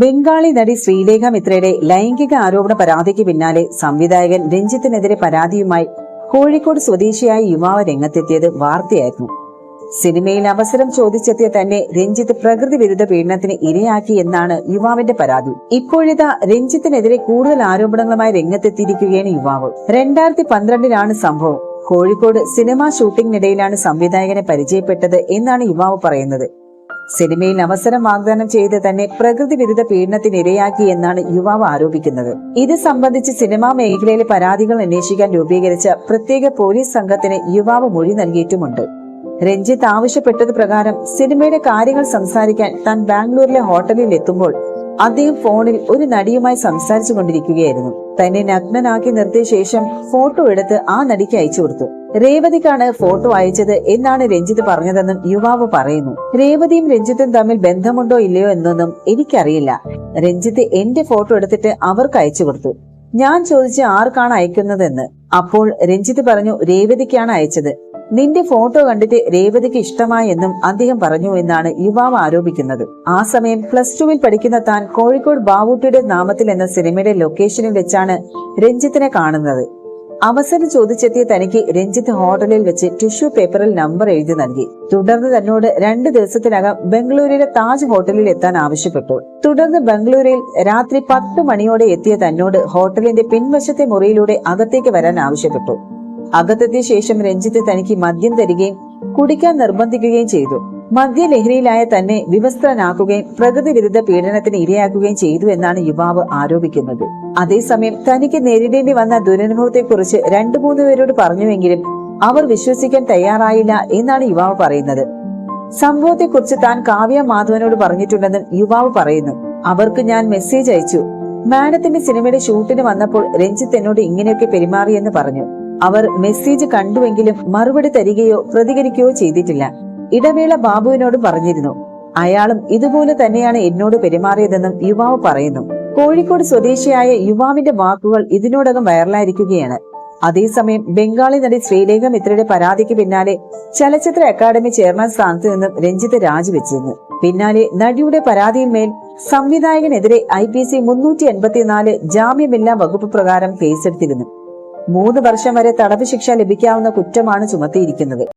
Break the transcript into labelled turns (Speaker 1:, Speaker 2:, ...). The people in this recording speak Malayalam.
Speaker 1: ബംഗാളി നടി ശ്രീലേഖ മിത്രയുടെ ലൈംഗിക ആരോപണ പരാതിക്ക് പിന്നാലെ സംവിധായകൻ രഞ്ജിത്തിനെതിരെ പരാതിയുമായി കോഴിക്കോട് സ്വദേശിയായ യുവാവ് രംഗത്തെത്തിയത് വാർത്തയായിരുന്നു. സിനിമയിൽ അവസരം ചോദിച്ചെത്തിയ തന്നെ രഞ്ജിത്ത് പ്രകൃതി വിരുദ്ധ പീഡനത്തിന് ഇരയാക്കി എന്നാണ് യുവാവിന്റെ പരാതി. ഇപ്പോഴിതാ രഞ്ജിത്തിനെതിരെ കൂടുതൽ ആരോപണങ്ങളുമായി രംഗത്തെത്തിയിരിക്കുകയാണ് യുവാവ്. രണ്ടായിരത്തി പന്ത്രണ്ടിലാണ് സംഭവം. കോഴിക്കോട് സിനിമാ ഷൂട്ടിംഗിനിടയിലാണ് സംവിധായകനെ പരിചയപ്പെട്ടത് എന്നാണ് യുവാവ് പറയുന്നത്. സിനിമയിൽ അവസരം വാഗ്ദാനം ചെയ്ത് തന്നെ പ്രകൃതി വിരുദ്ധ പീഡനത്തിന് ഇരയാക്കി എന്നാണ് യുവാവ് ആരോപിക്കുന്നത്. ഇത് സംബന്ധിച്ച് സിനിമാ മേഖലയിലെ പരാതികൾ അന്വേഷിക്കാൻ രൂപീകരിച്ച പ്രത്യേക പോലീസ് സംഘത്തിന് യുവാവ് മൊഴി നൽകിയിട്ടുമുണ്ട്. രഞ്ജിത്ത് ആവശ്യപ്പെട്ടത് പ്രകാരം സിനിമയുടെ കാര്യങ്ങൾ സംസാരിക്കാൻ താൻ ബാംഗ്ലൂരിലെ ഹോട്ടലിൽ എത്തുമ്പോൾ അദ്ദേഹം ഫോണിൽ ഒരു നടിയുമായി സംസാരിച്ചു കൊണ്ടിരിക്കുകയായിരുന്നു തന്നെ നഗ്നനാക്കി നിർത്തിയ ശേഷം ഫോട്ടോ എടുത്ത് ആ നടിക്ക് അയച്ചു കൊടുത്തു. രേവതിക്കാണ് ഫോട്ടോ അയച്ചത് എന്നാണ് രഞ്ജിത്ത് പറഞ്ഞതെന്നും യുവാവ് പറയുന്നു. രേവതിയും രഞ്ജിത്തും തമ്മിൽ ബന്ധമുണ്ടോ ഇല്ലയോ എന്നൊന്നും എനിക്കറിയില്ല. രഞ്ജിത്ത് എന്റെ ഫോട്ടോ എടുത്തിട്ട് അവർക്ക് അയച്ചു കൊടുത്തു. ഞാൻ ചോദിച്ച് ആർക്കാണ് അയക്കുന്നതെന്ന്. അപ്പോൾ രഞ്ജിത്ത് പറഞ്ഞു രേവതിക്കാണ് അയച്ചത്. നിന്റെ ഫോട്ടോ കണ്ടിട്ട് രേവതിക്ക് ഇഷ്ടമായി എന്നും അദ്ദേഹം പറഞ്ഞു എന്നാണ് യുവാവ് ആരോപിക്കുന്നത്. ആ സമയം പ്ലസ് ടുവിൽ പഠിക്കുന്ന താൻ കോഴിക്കോട് ബാവൂട്ടിയുടെ നാമത്തിൽ എന്ന സിനിമയുടെ ലൊക്കേഷനിൽ വെച്ചാണ് രഞ്ജിത്തിനെ കാണുന്നത്. അവസരം ചോദിച്ചെത്തിയ തനിക്ക് രഞ്ജിത്ത് ഹോട്ടലിൽ വെച്ച് ടിഷ്യൂ പേപ്പറിൽ നമ്പർ എഴുതി നൽകി. തുടർന്ന് തന്നോട് രണ്ട് ദിവസത്തിനകം ബംഗളൂരിലെ താജ് ഹോട്ടലിൽ എത്താൻ ആവശ്യപ്പെട്ടു. തുടർന്ന് ബംഗളൂരിൽ രാത്രി പത്ത് മണിയോടെ എത്തിയ തന്നോട് ഹോട്ടലിന്റെ പിൻവശത്തെ മുറിയിലൂടെ അകത്തേക്ക് വരാൻ ആവശ്യപ്പെട്ടു. അകത്തെത്തിയ ശേഷം രഞ്ജിത്ത് തനിക്ക് മദ്യം തരികയും കുടിക്കാൻ നിർബന്ധിക്കുകയും ചെയ്തു. മദ്യലഹരിയിലായ തന്നെ വിവസ്ത്രനാക്കുകയും പ്രകൃതി വിരുദ്ധ പീഡനത്തിന് ഇരയാക്കുകയും ചെയ്തു എന്നാണ് യുവാവ് ആരോപിക്കുന്നത്. അതേസമയം തനിക്ക് നേരിടേണ്ടി വന്ന ദുരനുഭവത്തെക്കുറിച്ച് രണ്ടു മൂന്ന് പേരോട് പറഞ്ഞുവെങ്കിലും അവർ വിശ്വസിക്കാൻ തയ്യാറായില്ല എന്നാണ് യുവാവ് പറയുന്നത്. സംഭവത്തെക്കുറിച്ച് താൻ കാവ്യ മാധവനോട് പറഞ്ഞിട്ടുണ്ടെന്നും യുവാവ് പറയുന്നു. അവർക്ക് ഞാൻ മെസ്സേജ് അയച്ചു. മാഡത്തിന്റെ സിനിമയുടെ ഷൂട്ടിന് വന്നപ്പോൾ രഞ്ജിത്ത് എന്നോട് ഇങ്ങനെയൊക്കെ പെരുമാറിയെന്ന് പറഞ്ഞു. അവർ മെസ്സേജ് കണ്ടുവെങ്കിലും മറുപടി തരികയോ പ്രതികരിക്കുകയോ ചെയ്തിട്ടില്ല. ഇടവേള ബാബുവിനോട് പറഞ്ഞിരുന്നു അയാളും ഇതുപോലെ തന്നെയാണ് എന്നോട് പെരുമാറിയതെന്നും യുവാവ് പറയുന്നു. കോഴിക്കോട് സ്വദേശിയായ യുവാവിന്റെ വാക്കുകൾ ഇതിനോടകം വൈറലായിരിക്കുകയാണ്. അതേസമയം ബംഗാളി നടി ശ്രീലേഖ മിത്രയുടെ പരാതിക്ക് പിന്നാലെ ചലച്ചിത്ര അക്കാദമി ചെയർമാൻ സ്ഥാനത്ത് നിന്നും രഞ്ജിത്ത് രാജിവെച്ചിരുന്നു. പിന്നാലെ നടിയുടെ പരാതിയിന്മേൽ സംവിധായകനെതിരെ ഐ പി സി മുന്നൂറ്റി എൺപത്തിനാല് ജാമ്യമില്ലാ വകുപ്പ് പ്രകാരം കേസെടുത്തിരുന്നു. മൂന്ന് വർഷം വരെ തടവ് ശിക്ഷ ലഭിക്കാവുന്ന കുറ്റമാണ് ചുമത്തിയിരിക്കുന്നത്.